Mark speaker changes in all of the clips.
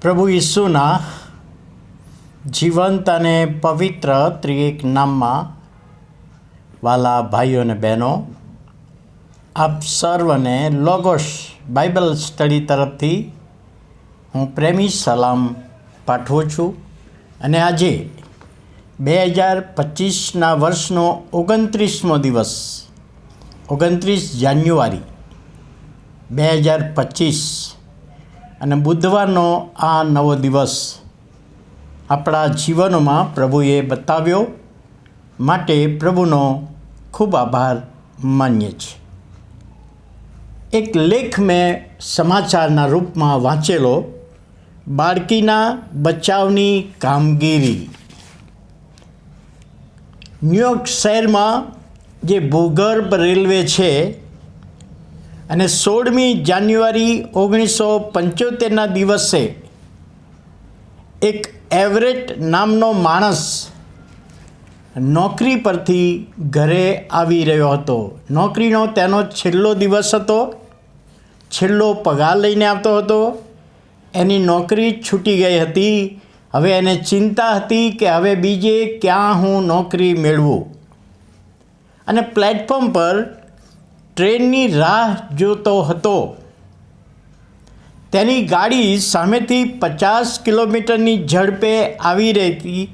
Speaker 1: પ્રભુ ઈસુના જીવંત અને પવિત્ર ત્રિએક નામમાં વાલા ભાઈઓ અને બહેનો, આપ સર્વને લોગોસ બાઇબલ સ્ટડી તરફથી હું પ્રેમી સલામ પાઠવું છું અને આજે બે હજાર પચીસના વર્ષનો ઓગણત્રીસમો દિવસ, ઓગણત્રીસ જાન્યુઆરી બે હજાર પચીસ અને બુધવારનો આ નવો દિવસ આપણા જીવનોમાં પ્રભુએ બતાવ્યો. માટે પ્રભુનો ખૂબ આભાર માનીએ છીએ. એક લેખ મેં સમાચારના રૂપમાં વાંચેલો. બાળકીના બચાવની કામગીરી. ન્યુયોર્ક શહેરમાં જે ભૂગર્ભ રેલવે છે અને સોળમી જાન્યુઆરી ઓગણીસો પંચોતેરના દિવસે એક એવરેટ નામનો માણસ નોકરી પરથી ઘરે આવી રહ્યો હતો. નોકરીનો તેનો છેલ્લો દિવસ હતો. છેલ્લો પગાર લઈને આવતો હતો. એની નોકરી છૂટી ગઈ હતી. હવે એને ચિંતા હતી કે હવે બીજે ક્યાં હું નોકરી મેળવું? અને પ્લેટફોર્મ પર ટ્રેનની રાહ જોતો હતો. તેની ગાડી સામેથી પચાસ કિલોમીટરની ઝડપે આવી રહેતી.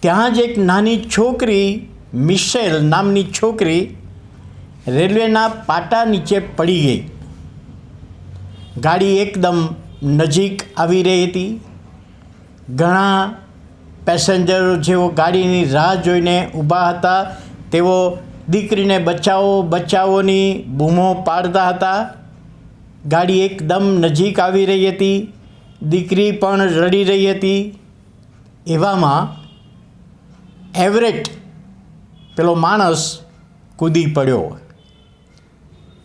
Speaker 1: ત્યાં જ એક નાની છોકરી, મિશેલ નામની છોકરી, રેલવેના પાટા નીચે પડી ગઈ. ગાડી એકદમ નજીક આવી રહી હતી. ઘણા પેસેન્જરો જેઓ ગાડીની રાહ જોઈને ઊભા હતા, તેઓ દીકરીને બચાવો બચાવોની બૂમો પાડતા હતા. ગાડી એકદમ નજીક આવી રહી હતી. દીકરી પણ રડી રહી હતી. એવામાં એવરેટ પેલો માણસ કૂદી પડ્યો.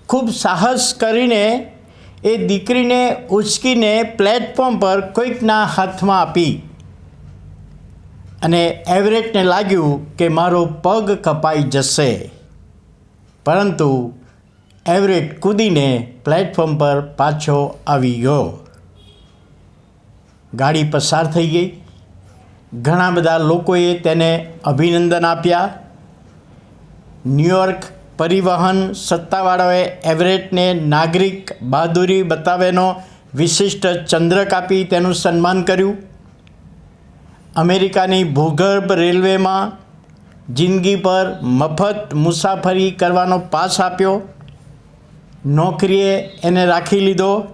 Speaker 1: ખૂબ સાહસ કરીને એ દીકરીને ઉચકીને પ્લેટફોર્મ પર કોઈકના હાથમાં આપી. અને એવરેટને લાગ્યું કે મારો પગ કપાઈ જશે. પરંતુ એવરેટ કૂદીને પ્લેટફોર્મ પર પાછો આવી ગયો. ગાડી પસાર થઈ ગઈ. ઘણા બધા લોકોએ તેને અભિનંદન આપ્યા. ન્યુયોર્ક પરિવહન સત્તાવાળાએ એવરેટને નાગરિક બહાદુરી બતાવેનો વિશિષ્ટ ચંદ્રક આપી તેનું સન્માન કર્યું. અમેરિકાની ભૂગર્ભ રેલવેમાં જિંદગી પર મફત મુસાફરી કરવાનો પાસ આપ્યો. નોકરીએ એને રાખી લીધો.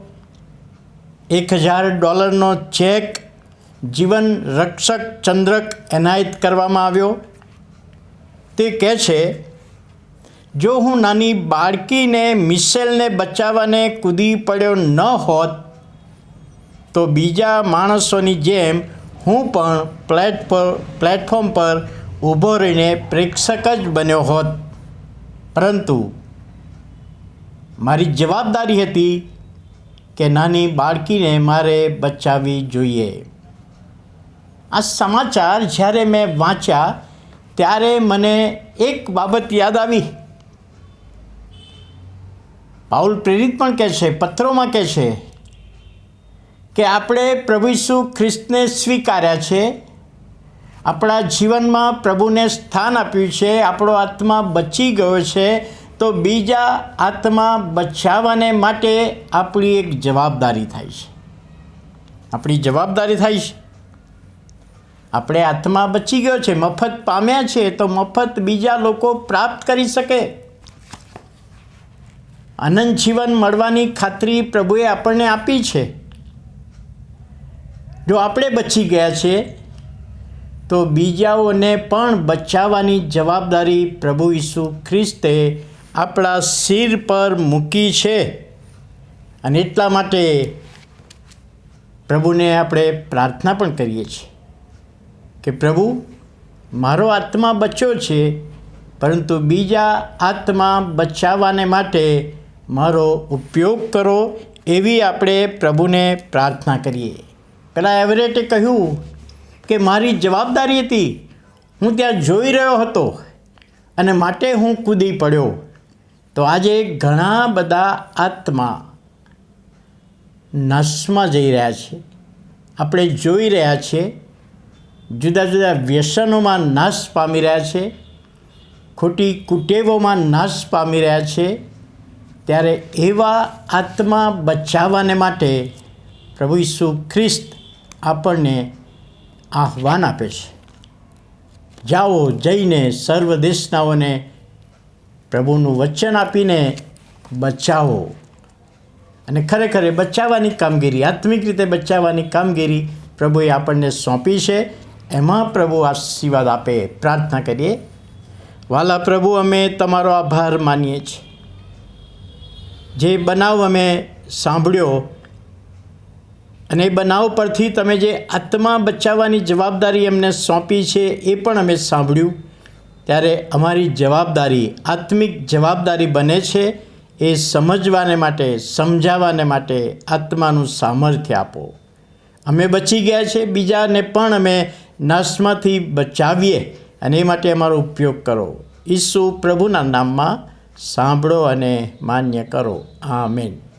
Speaker 1: એક હજાર ડોલરનો ચેક જીવન રક્ષક ચંદ્રક એનાયત કરવામાં આવ્યો. તે કહે છે, જો હું નાની બાળકીને મિસેલને બચાવવાને કૂદી પડ્યો ન હોત, તો બીજા માણસોની જેમ હું પણ પ્લેટફોર પ્લેટફોર્મ પર ઊભો રહીને પ્રેક્ષક જ બન્યો હોત. પરંતુ મારી જવાબદારી હતી કે નાની બાળકીને મારે બચાવવી જોઈએ. આ સમાચાર જ્યારે મેં વાંચ્યા, ત્યારે મને એક બાબત યાદ આવી. પાઉલ પ્રેરિત પણ કહે છે, પત્રોમાં કહે છે કે આપણે પ્રભુ ઈસુ ખ્રિસ્તને સ્વીકાર્યા છે આપણા જીવનમાં પ્રભુને સ્થાન આપ્યું છે, આપણો આત્મા બચી ગયો છે, તો બીજા આત્મા બચાવવાને માટે આપણી એક જવાબદારી થાય છે. આપણી જવાબદારી થાય છે. આપણે આત્મા બચી ગયો છે, મફત પામ્યા છે, તો મફત બીજા લોકો પ્રાપ્ત કરી શકે. અનંત જીવન મળવાની ખાતરી પ્રભુએ આપણને આપી છે. જો આપણે બચી ગયા છીએ તો બીજાઓને પણ બચાવવાની જવાબદારી પ્રભુ ઈસુ ખ્રિસ્તે આપણા શિર પર મૂકી છે. અને એટલા માટે પ્રભુને આપણે પ્રાર્થના પણ કરીએ છીએ કે પ્રભુ, મારો આત્મા બચ્યો છે, પરંતુ બીજા આત્મા બચાવવાને માટે મારો ઉપયોગ કરો એવી આપણે પ્રભુને પ્રાર્થના કરીએ. પેલા એવરેટે કહ્યું કે મારી જવાબદારી હતી, હું ત્યાં જોઈ રહ્યો હતો અને માટે હું કૂદી પડ્યો. તો આજે ઘણા બધા આત્મા નાશમાં જઈ રહ્યા છે. આપણે જોઈ રહ્યા છીએ જુદા જુદા વ્યસનોમાં નાશ પામી રહ્યા છે, ખોટી કુટેવોમાં નાશ પામી રહ્યા છે, ત્યારે એવા આત્મા બચાવવાને માટે પ્રભુ ઈસુ ખ્રિસ્ત આપણને આહ્વાન આપે છે. જાઓ જઈને સર્વ દેશનાઓને પ્રભુનું વચન આપીને બચાવો. અને ખરેખર બચાવવાની કામગીરી, આત્મિક રીતે બચાવવાની કામગીરી પ્રભુએ આપણને સોંપી છે. એમાં પ્રભુ આશીર્વાદ આપે. પ્રાર્થના કરીએ. વાલા પ્રભુ, અમે તમારો આભાર માનીએ છીએ. જે બનાવ અમે સાંભળ્યો અને એ બનાવ પરથી તમે જે આત્મા બચાવવાની જવાબદારી એમને સોંપી છે, એ પણ અમે સાંભળ્યું. ત્યારે અમારી જવાબદારી, આત્મિક જવાબદારી બને છે, એ સમજવાને માટે, સમજાવવાને માટે આત્માનું સામર્થ્ય આપો. અમે બચી ગયા છે, બીજાને પણ અમે નાશમાંથી બચાવીએ અને એ માટે અમારો ઉપયોગ કરો. ઈસુ પ્રભુના નામમાં સાંભળો અને માન્ય કરો. આમેન.